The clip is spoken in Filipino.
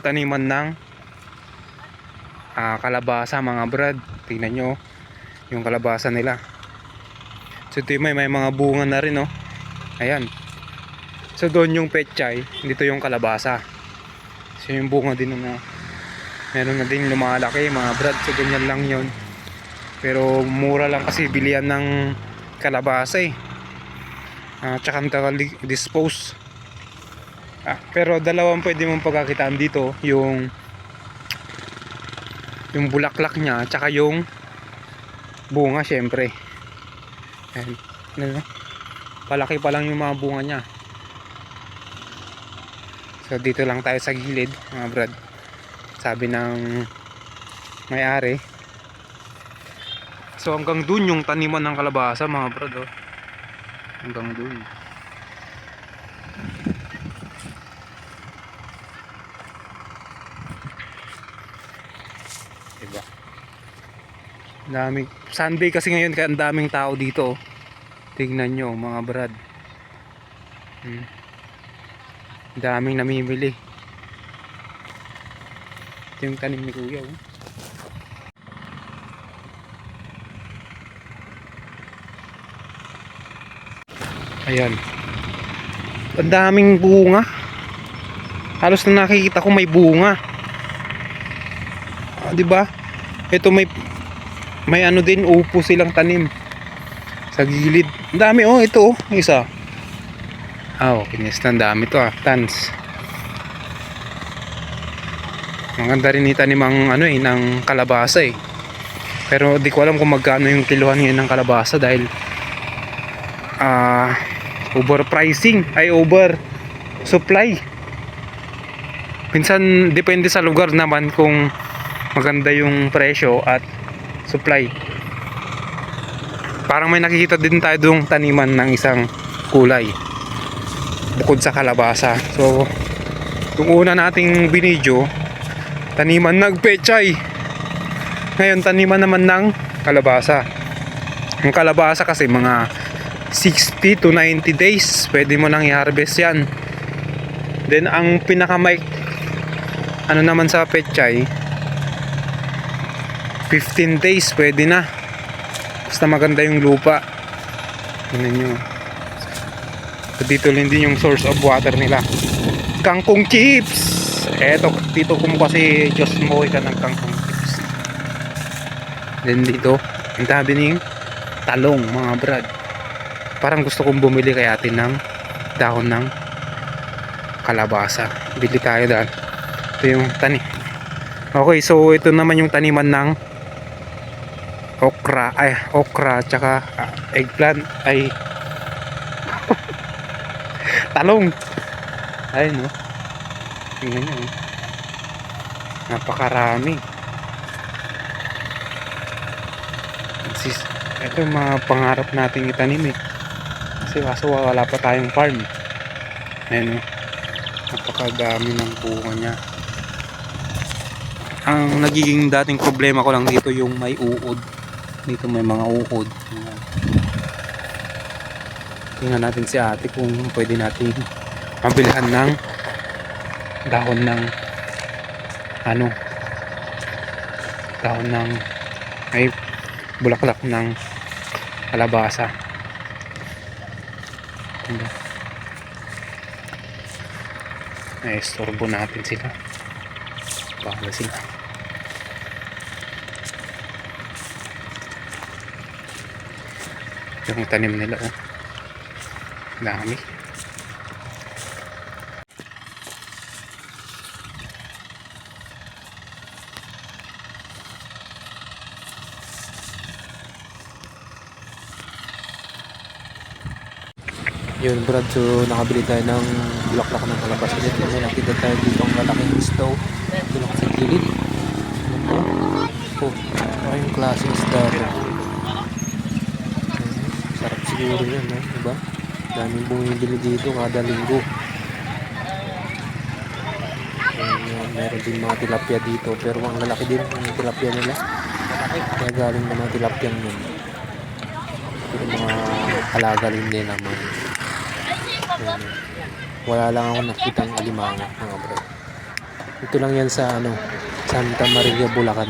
taniman ng ah, kalabasa mga brad. Tingnan nyo yung kalabasa nila. So ito may, may mga bunga na rin oh. ayan. So doon yung pechay dito yung kalabasa. So yung bunga din na meron na din lumalaki mga brad. So ganyan lang yon pero mura lang kasi bilihan ng kalabasa eh. Ah, tsaka dispose Ah, pero dalawang pwede mong pagkakitaan dito, yung yung bulaklak niya tsaka yung bunga syempre. Ayan. Ano? Palaki pa lang yung mga bunga niya. So dito lang tayo sa gilid, mga brad. Sabi ng may-ari. So hanggang dun yung taniman ng kalabasa, mga brad. Oh. Hanggang dun. Daming Sunday kasi ngayon kaya ang daming tao dito. oh. Tingnan nyo mga brad. Hmm. Daming namimili. Ito yung tanim ni Kuya. Oh. Ayan. Ang daming bunga. Halos na nakikita ko may bunga. Ah, 'di ba? Ito may may ano din upo silang tanim sa gilid. Ang dami oh, ito oh, isa. Ah, oh, kinis ang dami to ah, tans. Maganda rin itanim ang ano eh, ng kalabasa eh. Pero di ko alam kung magkano yung kiluhan ngayon ng kalabasa dahil ah overpricing ay over supply. Minsan depende sa lugar naman kung maganda yung presyo at supply. Parang may nakikita din tayo doong taniman ng isang kulay. Bukod sa kalabasa. So, yung una nating binidyo, taniman ng pechay. Ngayon, taniman naman ng kalabasa. Ang kalabasa kasi mga 60 to 90 days, pwede mo nang i-harvest yan. Then, ang pinakamay ano naman sa pechay, 15 days pwede na. Basta maganda yung lupa. Tingnan nyo. So, dito din din yung source of water nila. Kangkong chips! Eto dito kumuha si Diyos mo ka ng kangkong chips. Then dito ang tabi ning talong mga brad. Parang gusto kong bumili kay atin ng dahon ng kalabasa. Bili tayo dahil ito yung tani. Okay so ito naman yung taniman ng okra ay okra tsaka ah, eggplant ay talong. Ay no. Tingnan nyo oh. napakarami. Sis, ito yung mga pangarap nating itanim eh. Kasi kaso wala pa tayong farm. Ayan oh. napakadami ng bunga niya. Ang nagiging dating problema ko lang dito yung may uod dito may mga uod tingnan natin si ate kung pwede natin mabilhan ng dahon ng ano dahon ng ay bulaklak ng kalabasa. Ay istorbo natin sila. Bahala sila yung tanim nila oh dami Yun Brad, so nakabili tayo ng bulaklak ng kalabasa dito. May nakita tayo dito ang malaking. Dito lang sa gilid. Oh, ano yung klaseng Sarap siguro yan, no? Diba? Daming bumibili dito kada linggo. Ayan, meron din mga tilapia dito. Pero ang lalaki din ang tilapia nila. Kaya galing na mga tilapia yun. Pero mga alaga rin nila mga Ayan. Wala lang ako nakitang alimanga mga bro. Ito lang yan sa ano, Santa Maria, Bulacan.